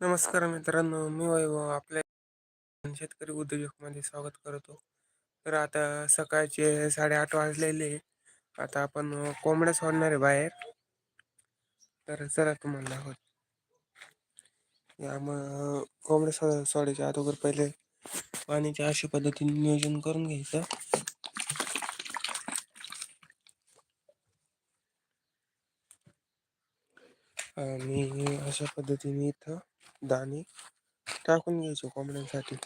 नमस्कार मित्रांनो मी वैभव आपल्या शेतकरी उद्योजकमध्ये स्वागत करतो. तर आता सकाळचे साडेआठ वाजलेले आता आपण कोंबड्या सोडणार आहे बाहेर. तर चला तुम्हाला दाखवत. या मग कोंबड्या सोड सोडायच्या अगोदर पहिले पाण्याच्या अशा पद्धतीने नियोजन करून घ्यायचं. आणि अशा पद्धतीने इथं दाणे टाकून घ्यायचे कोंबड्यांसाठी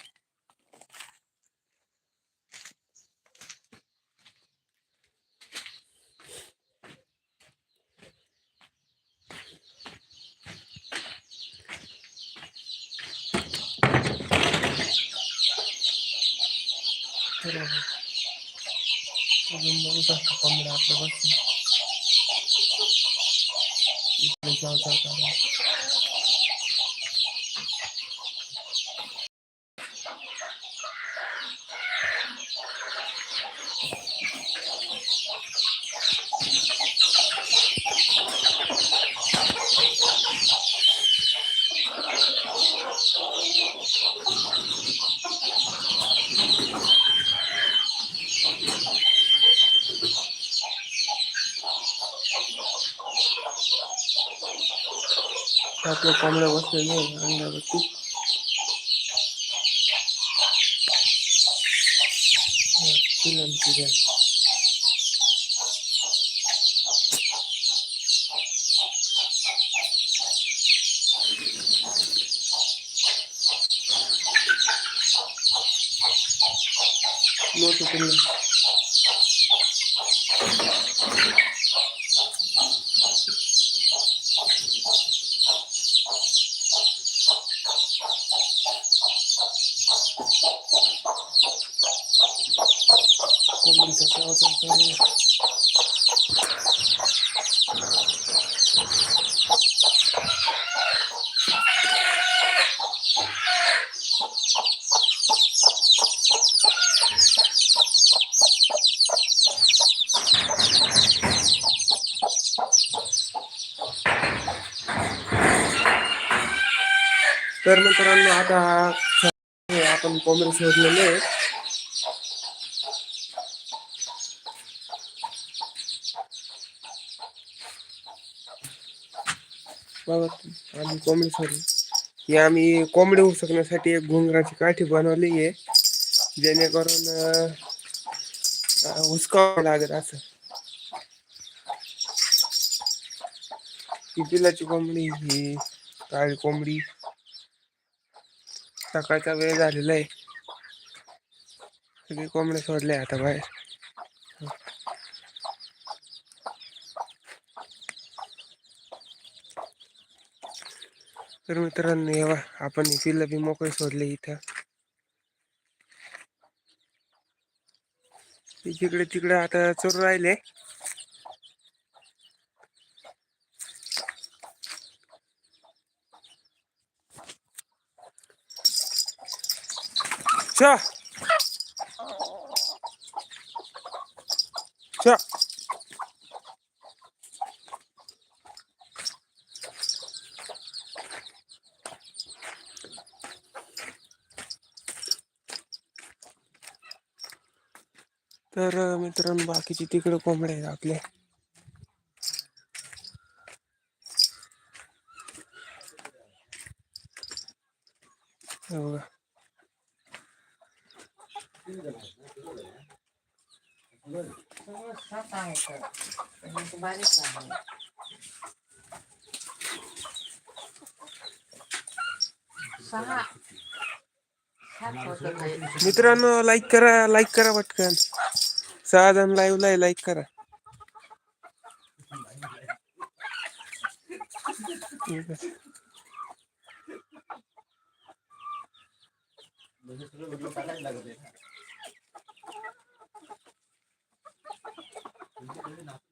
तर अजून बघू शकता कोंबड्या आपल्या बसून इकडे चाव चाव चाव. आपल्या कोंबड्या बसलेल्या आहे अंड्यावरती हा, पिलांची द्या मोठे पिल्लं कोंबडीचा चाव चाव चालू आहे. तर मित्रांनो आता आपण कोंबडी शोधलेले बघा आम्ही कोंबडी सोडली ही आम्ही कोंबडी उसकण्यासाठी एक घुंगराची काठी बनवली आहे जेणेकरून हुसकावं लागत असं. ही पिलाची कोंबडी ही काळी कोंबडी. सकाळचा वेळ झालेला आहे. सगळी कोंबड्या सोडल्या आता बाहेर. तर मित्रांनो येवा. आपण ही बी मोकळे सोडले इथं. जिकडे तिकडे आता चोर राहिले. चा चा तर मित्रांनो बाकीचे तिकडे कोंबड्या आहेत आपले हे बघा मित्रांनो लाईक करा लाईक करा पटकन सहा जण लाईव्ह ला लाईक करा ठीक आहे. हा नाचत गेले जाऊ इकडून तिकडे नको रे, मारशील. हा, मरून दे ये ती ती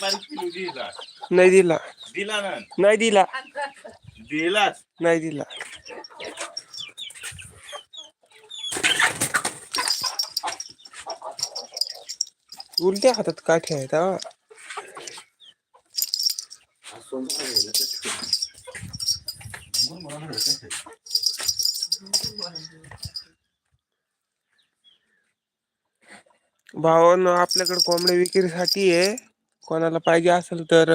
बारीक पिलू दिला नाही दिला दिला ना नाही दिला दिलाच नाही दिला उलट्या हातात काय खेळता भावानं आपल्याकडे कोंबड्या विक्रीसाठी आहे. कोणाला पाहिजे असेल तर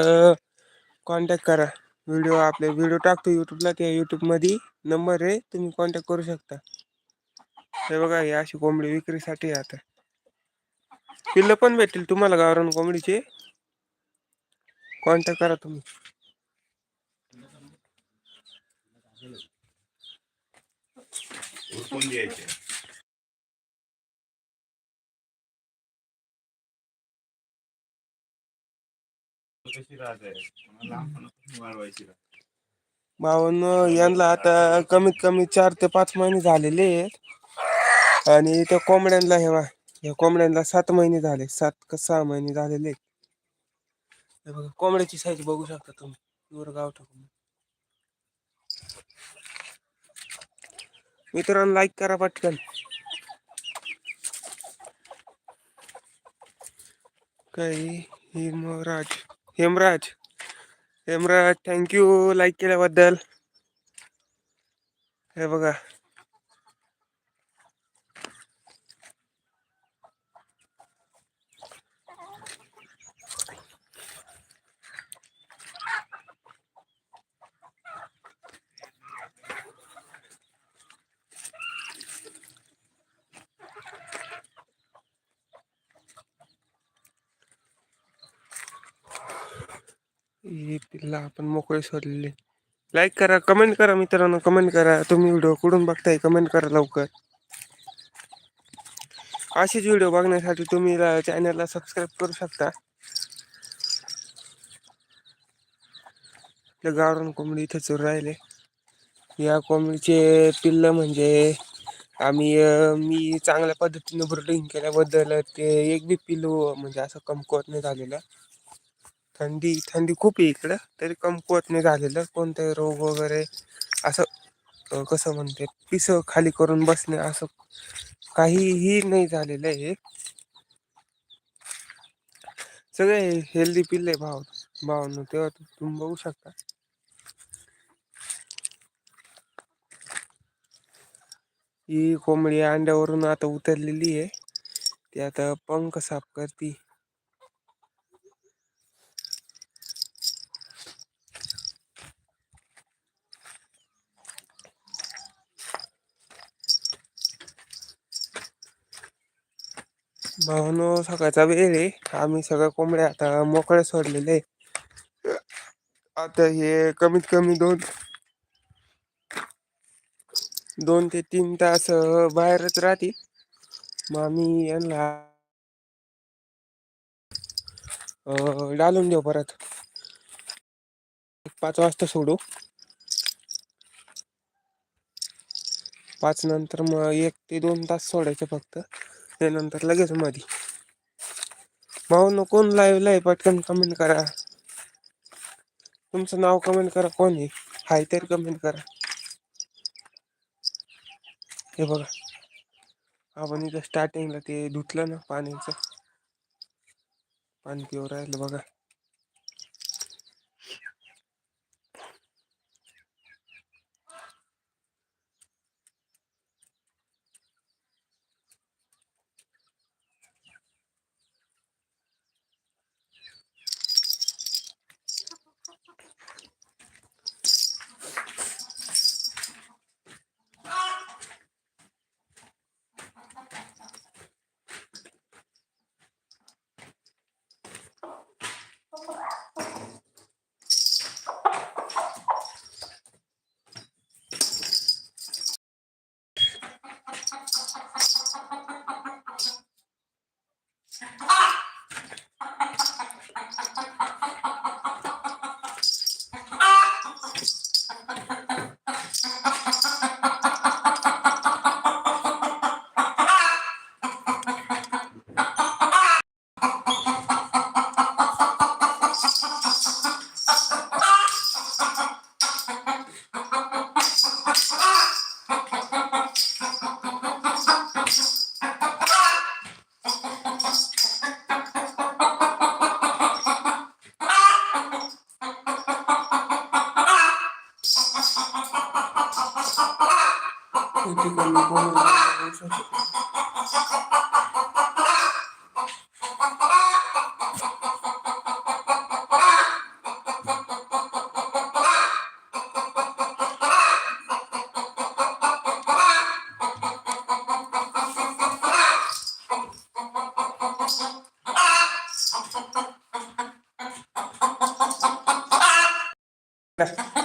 कॉन्टॅक्ट करा. व्हिडिओ आपले व्हिडिओ टाकतो यूट्यूबला त्या यूट्यूबमध्ये नंबर आहे. तुम्ही कॉन्टॅक्ट करू शकता. हे बघा हे अशी कोंबडी विक्रीसाठी आहे आता. पिल्लं पण भेटतील तुम्हाला गावरान कोंबडीचे. कॉन्टॅक्ट करा तुम्ही. भावानं यांना आता कमीत कमी चार ते पाच महिने झालेले आहेत. आणि त्या कोंबड्यांना हे बघा या कोंबड्यांना सात महिने झाले. सात का सहा महिने झालेले आहेत. हे बघा कोंबड्याची साईज बघू शकता तुम्ही. वर गाव टाकून. मित्रांनो लाईक करा पटकन. काही Hemraj Hemraj Hemraj thank you like केल्याबद्दल. हे बघा. हे पिल्ला आपण मोकळे सोडलेले. लाईक करा कमेंट करा मित्रांनो कमेंट करा. तुम्ही व्हिडिओ कुठून बघताय कमेंट करा लवकर. असेच व्हिडिओ बघण्यासाठी तुम्ही चॅनलला सबस्क्राईब करू शकता. गावरान कोंबडी इथं चोर राहिले. या कोंबडीचे पिल्ल म्हणजे आम्ही मी चांगल्या पद्धतीने ब्रिडिंग केल्याबद्दल ते एक बी पिल्लू म्हणजे असं कमकुवत नाही झालेलं. थंडी थंडी खूप आहे इकडं. तरी कमकुवत नाही झालेलं. कोणताही रोग वगैरे असं कसं म्हणते पिस खाली करून बसणे असं काहीही नाही झालेलं आहे. सगळे हेल्दी पिल्ले भाव भावांनो तेव्हा तुम्ही बघू शकता. ही कोंबडी अंड्यावरून आता उतरलेली आहे. ती आता पंख साफ करती. भावनो सकाळचा वेळ आहे. आम्ही सगळ्या कोंबड्या आता मोकळ्या सोडलेले आहे. आता हे कमीत कमी दोन दोन ते तीन तास बाहेरच राहतील मग आम्ही यांना डालून देऊ परत. पाच वाजता सोडू. पाच नंतर मग एक ते दोन तास सोडायचे फक्त. त्यानंतर लगेच मध्ये भाऊ कोण लाईव्ह आहे पटकन कमेंट करा. तुमचं नाव कमेंट करा कोण आहे? हाय तर कमेंट करा. हे बघा. आपण इथं स्टार्टिंगला ते धुतलं ना पाण्याचं पाणी पिऊ राहिलं बघा. छोटी कोंबडी कोंबडी होऊ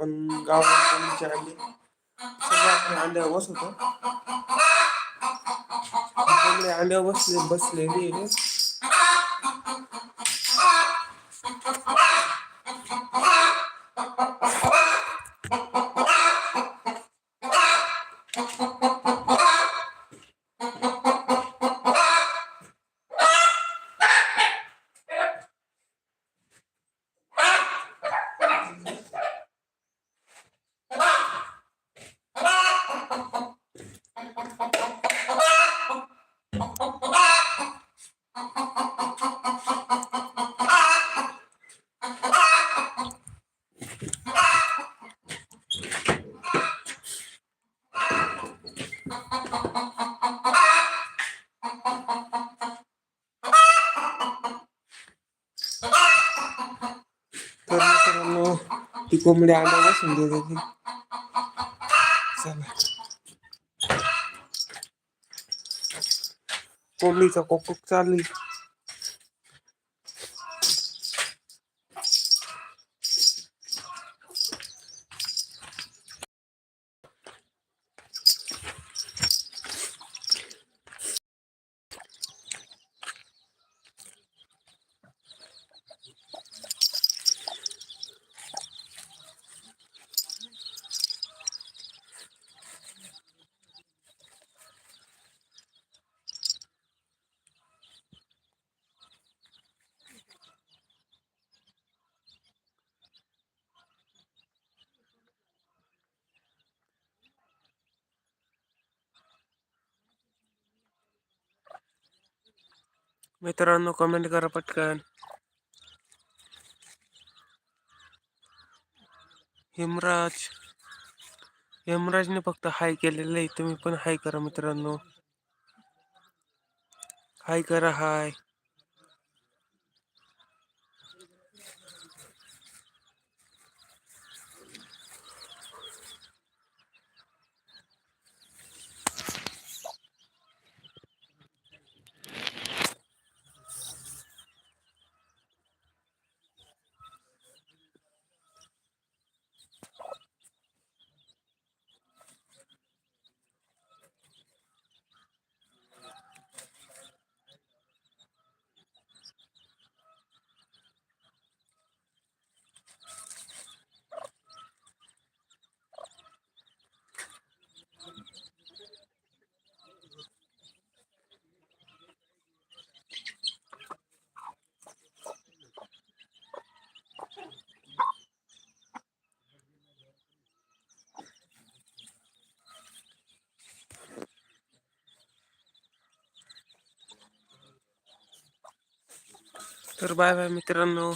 पण गाव गावात कोंबडीचे अंडे सगळे अंड्यावर बसवतो कोंबडी अंड्यावर बसले बसलेली ती कोंबडी अंडा बसून देते चला कोंबडीचा कोकुक चालू मित्रांनो कमेंट करा पटकन. हेमराज. हेमराजने फक्त हाय केलेलं आहे. तुम्ही पण हाय करा मित्रांनो. हाय करा हाय तर बाय बाय मित्रांनो.